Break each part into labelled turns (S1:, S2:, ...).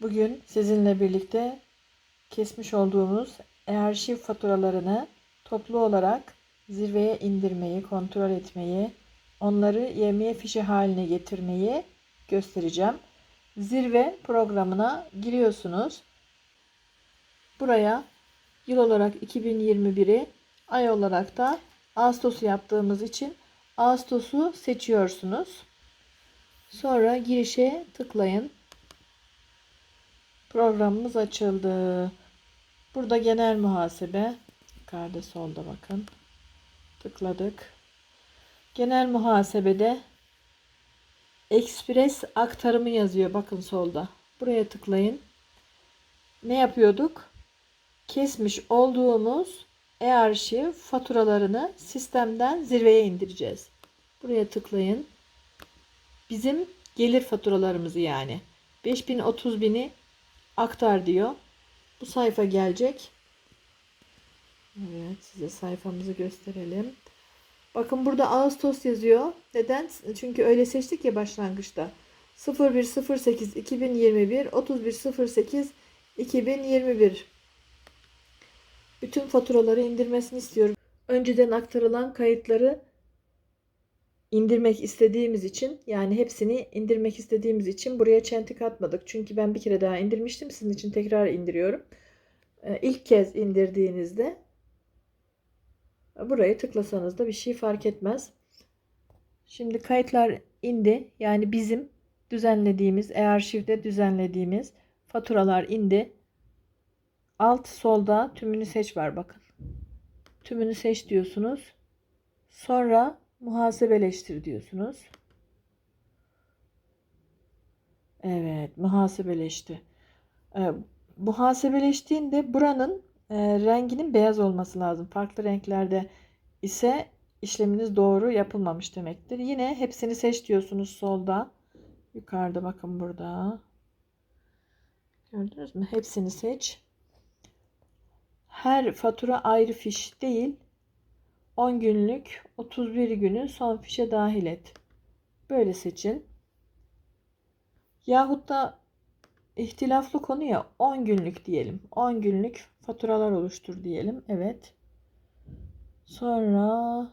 S1: Bugün sizinle birlikte kesmiş olduğumuz arşiv faturalarını toplu olarak zirveye indirmeyi, kontrol etmeyi, onları yemeğe fişi haline getirmeyi göstereceğim. Zirve programına giriyorsunuz. Buraya yıl olarak 2021'i, ay olarak da Ağustos'u yaptığımız için Ağustos'u seçiyorsunuz. Sonra girişe tıklayın. Programımız açıldı. Burada genel muhasebe. Yukarıda solda bakın. Tıkladık. Genel muhasebede ekspres aktarımı yazıyor. Bakın solda. Buraya tıklayın. Ne yapıyorduk? Kesmiş olduğumuz e-arşiv faturalarını sistemden zirveye indireceğiz. Buraya tıklayın. Bizim gelir faturalarımızı yani. 5000 30 bini aktar diyor. Bu sayfa gelecek. Evet size sayfamızı gösterelim. Bakın burada Ağustos yazıyor. Neden? Çünkü öyle seçtik ya başlangıçta. 0108 2021 3108 2021 bütün faturaları indirmesini istiyorum. Önceden aktarılan kayıtları indirmek istediğimiz için yani hepsini indirmek istediğimiz için buraya çentik atmadık. Çünkü ben bir kere daha indirmiştim. Sizin için tekrar indiriyorum. Ee, ilk kez indirdiğinizde burayı tıklasanız da bir şey fark etmez. Şimdi kayıtlar indi. Yani bizim düzenlediğimiz, e-arşivde düzenlediğimiz faturalar indi. Alt solda tümünü seç var bakın. Tümünü seç diyorsunuz. Sonra muhasebeleştir diyorsunuz. Evet, muhasebeleşti. Ee, muhasebeleştiğinde buranın e, renginin beyaz olması lazım. Farklı renklerde ise işleminiz doğru yapılmamış demektir. Yine hepsini seç diyorsunuz solda. Yukarıda bakın burada. Gördünüz mü? Hepsini seç. Her fatura ayrı fiş değil. 10 günlük 31 günü son fişe dahil et. Böyle seçin. Yahut da ihtilaflı konu ya 10 günlük diyelim. 10 günlük faturalar oluştur diyelim. Evet. Sonra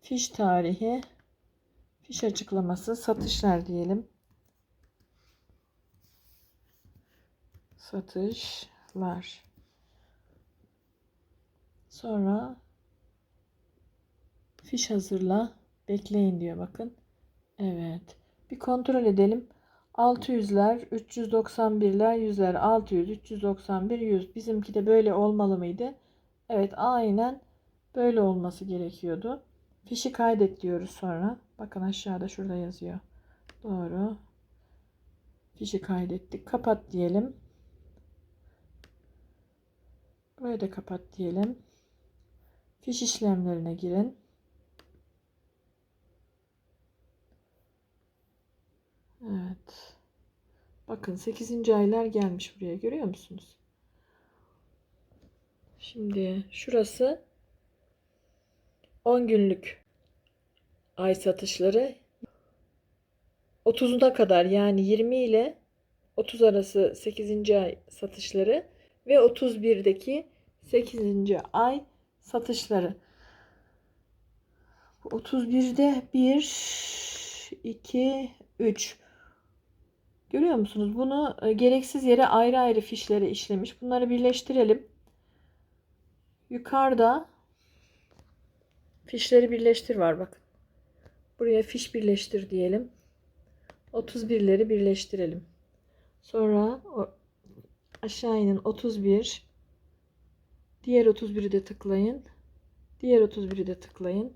S1: fiş tarihi, fiş açıklaması, satışlar diyelim. Satışlar. Sonra fiş hazırla. Bekleyin diyor bakın. Evet. Bir kontrol edelim. 600'ler, 391'ler, 100'ler, 600, 391, 100. Bizimki de böyle olmalı mıydı? Evet, aynen böyle olması gerekiyordu. Fişi kaydet diyoruz sonra. Bakın aşağıda şurada yazıyor. Doğru. Fişi kaydettik. Kapat diyelim. Burayı da kapat diyelim. Fiş işlemlerine girin. Evet. Bakın 8. aylar gelmiş buraya görüyor musunuz? Şimdi şurası 10 günlük ay satışları 30'una kadar yani 20 ile 30 arası 8. ay satışları ve 31'deki 8. ay satışları. 31'de 1 2 3 Görüyor musunuz? Bunu e, gereksiz yere ayrı ayrı fişlere işlemiş. Bunları birleştirelim. Yukarıda fişleri birleştir var bakın. Buraya fiş birleştir diyelim. 31'leri birleştirelim. Sonra aşağı inin 31 diğer 31'i de tıklayın. Diğer 31'i de tıklayın.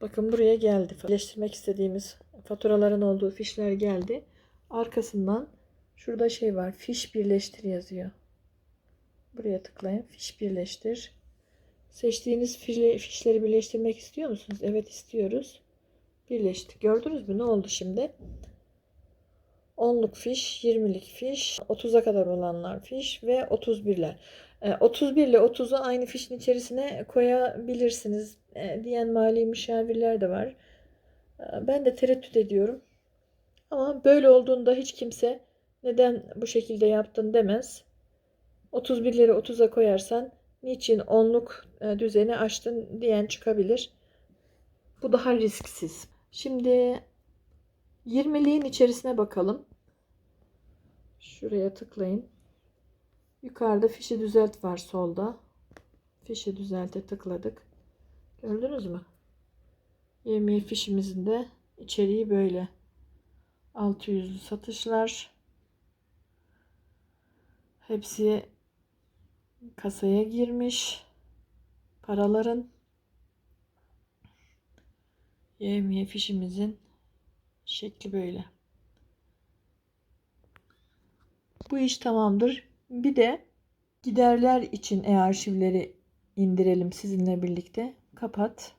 S1: Bakın buraya geldi. Birleştirmek istediğimiz faturaların olduğu fişler geldi. Arkasından şurada şey var. Fiş birleştir yazıyor. Buraya tıklayın. Fiş birleştir. Seçtiğiniz fişleri birleştirmek istiyor musunuz? Evet istiyoruz. Birleşti. Gördünüz mü? Ne oldu şimdi? 10'luk fiş, 20'lik fiş, 30'a kadar olanlar fiş ve 31'ler. 31 ile 30'u aynı fişin içerisine koyabilirsiniz e, diyen mali müşavirler de var. E, ben de tereddüt ediyorum. Ama böyle olduğunda hiç kimse neden bu şekilde yaptın demez. 31'leri 30'a koyarsan niçin onluk e, düzeni açtın diyen çıkabilir. Bu daha risksiz. Şimdi 20'liğin içerisine bakalım. Şuraya tıklayın. Yukarıda fişi düzelt var solda. Fişi düzelte tıkladık. Gördünüz mü? Yemeği fişimizin de içeriği böyle. 600'lü satışlar. Hepsi kasaya girmiş. Paraların Yemeği fişimizin şekli böyle. Bu iş tamamdır. Bir de giderler için e-arşivleri indirelim sizinle birlikte. Kapat.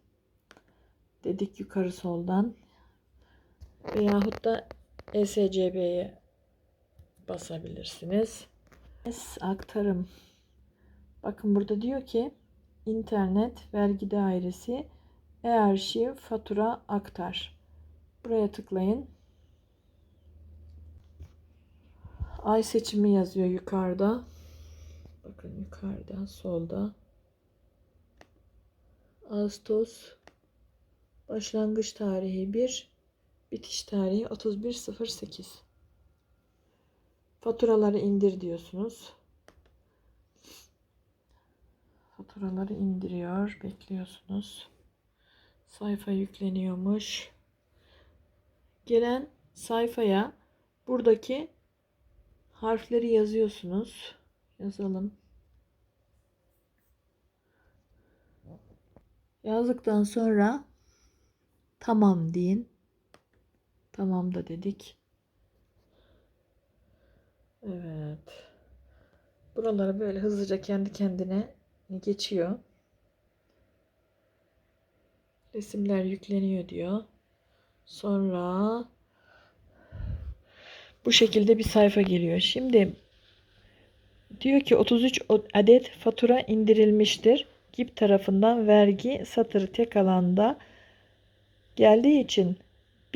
S1: Dedik yukarı soldan. Veyahut da ESCB'ye basabilirsiniz. Aktarım. Bakın burada diyor ki internet vergi dairesi e-arşiv fatura aktar. Buraya tıklayın. Ay seçimi yazıyor yukarıda. Bakın yukarıda solda. Ağustos başlangıç tarihi 1 bitiş tarihi 31.08 faturaları indir diyorsunuz. Faturaları indiriyor. Bekliyorsunuz. Sayfa yükleniyormuş. Gelen sayfaya buradaki harfleri yazıyorsunuz. Yazalım. Yazdıktan sonra tamam deyin. Tamam da dedik. Evet. Buraları böyle hızlıca kendi kendine geçiyor. Resimler yükleniyor diyor. Sonra bu şekilde bir sayfa geliyor. Şimdi diyor ki 33 adet fatura indirilmiştir. GİP tarafından vergi satırı tek alanda geldiği için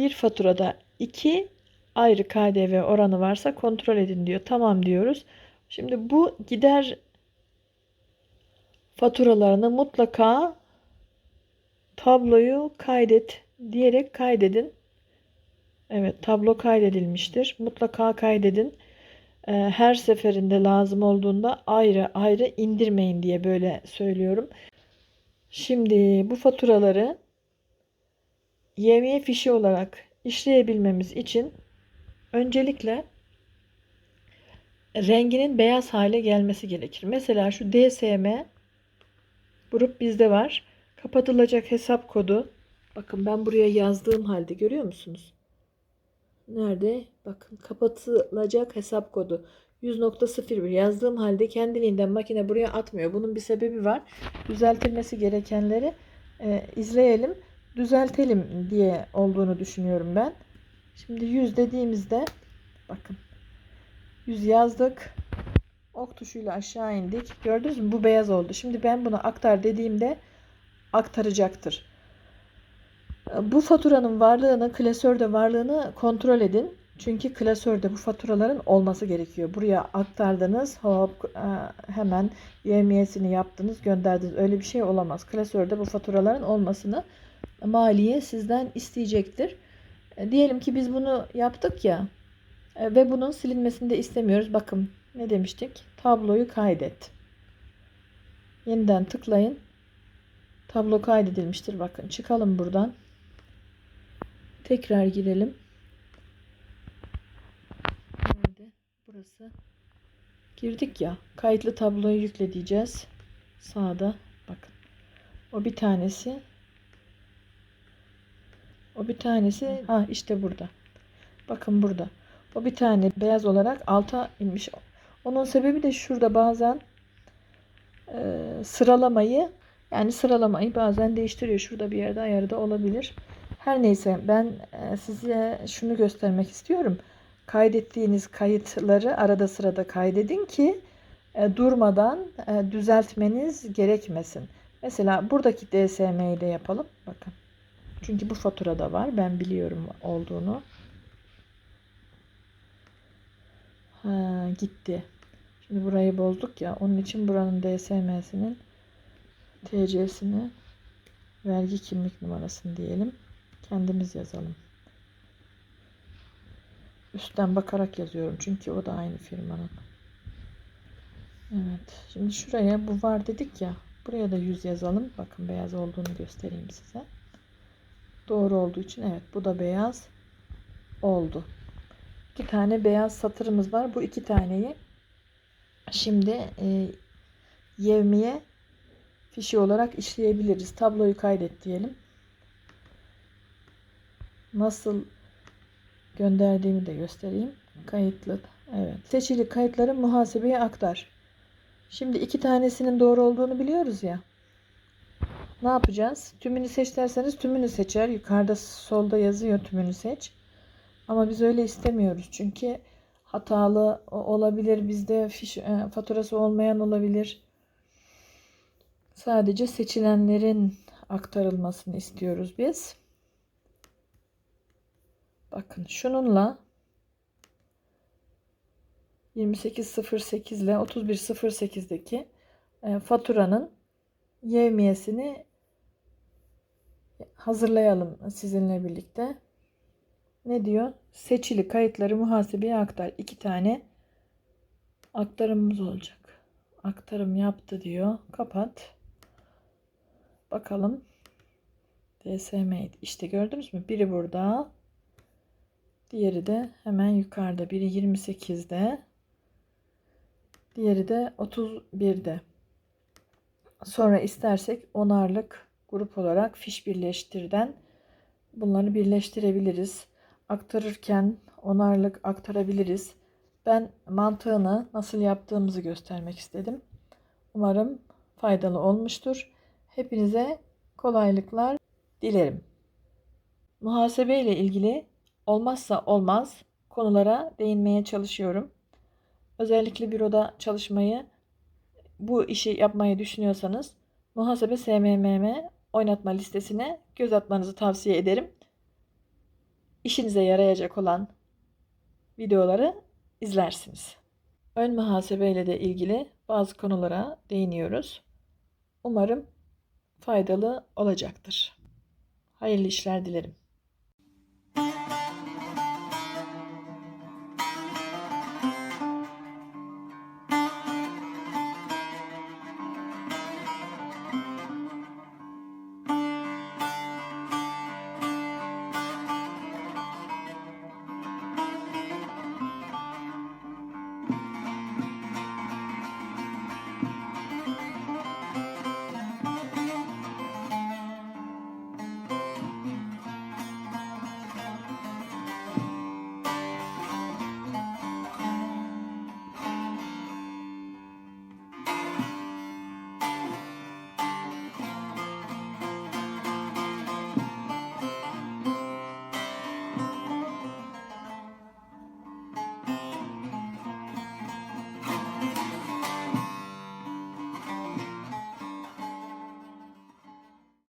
S1: bir faturada iki ayrı KDV oranı varsa kontrol edin diyor. Tamam diyoruz. Şimdi bu gider faturalarını mutlaka tabloyu kaydet diyerek kaydedin. Evet tablo kaydedilmiştir. Mutlaka kaydedin. Ee, her seferinde lazım olduğunda ayrı ayrı indirmeyin diye böyle söylüyorum. Şimdi bu faturaları YMY fişi olarak işleyebilmemiz için öncelikle renginin beyaz hale gelmesi gerekir. Mesela şu DSM grup bizde var. Kapatılacak hesap kodu. Bakın ben buraya yazdığım halde görüyor musunuz? Nerede? Bakın kapatılacak hesap kodu. 100.01 yazdığım halde kendiliğinden makine buraya atmıyor. Bunun bir sebebi var. Düzeltilmesi gerekenleri e, izleyelim, düzeltelim diye olduğunu düşünüyorum ben. Şimdi 100 dediğimizde bakın 100 yazdık. Ok tuşuyla aşağı indik. Gördünüz mü? Bu beyaz oldu. Şimdi ben bunu aktar dediğimde aktaracaktır. Bu faturanın varlığını, klasörde varlığını kontrol edin. Çünkü klasörde bu faturaların olması gerekiyor. Buraya aktardınız, hop e, hemen YMY'sini yaptınız, gönderdiniz. Öyle bir şey olamaz. Klasörde bu faturaların olmasını maliye sizden isteyecektir. E, diyelim ki biz bunu yaptık ya e, ve bunun silinmesini de istemiyoruz. Bakın ne demiştik? Tabloyu kaydet. Yeniden tıklayın. Tablo kaydedilmiştir. Bakın çıkalım buradan. Tekrar girelim. Nerede? Burası. Girdik ya. Kayıtlı tabloyu yükle diyeceğiz. Sağda. Bakın. O bir tanesi. O bir tanesi. Ha işte burada. Bakın burada. O bir tane beyaz olarak alta inmiş. Onun sebebi de şurada bazen e, sıralamayı yani sıralamayı bazen değiştiriyor. Şurada bir yerde ayarı da olabilir. Her neyse ben e, size şunu göstermek istiyorum. Kaydettiğiniz kayıtları arada sırada kaydedin ki e, durmadan e, düzeltmeniz gerekmesin. Mesela buradaki DSM'yi de yapalım. Bakın. Çünkü bu faturada var. Ben biliyorum olduğunu. Ha, gitti. Şimdi burayı bozduk ya. Onun için buranın DSM'sinin TC'sini vergi kimlik numarasını diyelim. Kendimiz yazalım. Üstten bakarak yazıyorum. Çünkü o da aynı firmanın. Evet. Şimdi şuraya bu var dedik ya. Buraya da 100 yazalım. Bakın beyaz olduğunu göstereyim size. Doğru olduğu için evet bu da beyaz oldu. İki tane beyaz satırımız var. Bu iki taneyi şimdi e, yevmiye fişi olarak işleyebiliriz. Tabloyu kaydet diyelim. Nasıl gönderdiğimi de göstereyim. Kayıtlı. Evet. Seçili kayıtları muhasebeye aktar. Şimdi iki tanesinin doğru olduğunu biliyoruz ya. Ne yapacağız? Tümünü seç derseniz tümünü seçer. Yukarıda solda yazıyor tümünü seç. Ama biz öyle istemiyoruz. Çünkü hatalı olabilir. Bizde fiş, e, faturası olmayan olabilir. Sadece seçilenlerin aktarılmasını istiyoruz biz. Bakın şununla 2808 ile 3108'deki e, faturanın yevmiyesini hazırlayalım sizinle birlikte. Ne diyor? Seçili kayıtları muhasebeye aktar. İki tane aktarımımız olacak. Aktarım yaptı diyor. Kapat. Bakalım. DSM işte gördünüz mü? Biri burada. Diğeri de hemen yukarıda. Biri 28'de. Diğeri de 31'de. Sonra istersek onarlık grup olarak fiş birleştirden bunları birleştirebiliriz. Aktarırken onarlık aktarabiliriz. Ben mantığını nasıl yaptığımızı göstermek istedim. Umarım faydalı olmuştur. Hepinize kolaylıklar dilerim. Muhasebe ile ilgili olmazsa olmaz konulara değinmeye çalışıyorum. Özellikle büroda çalışmayı, bu işi yapmayı düşünüyorsanız muhasebe SMMM oynatma listesine göz atmanızı tavsiye ederim. İşinize yarayacak olan videoları izlersiniz. Ön muhasebe ile de ilgili bazı konulara değiniyoruz. Umarım faydalı olacaktır. Hayırlı işler dilerim.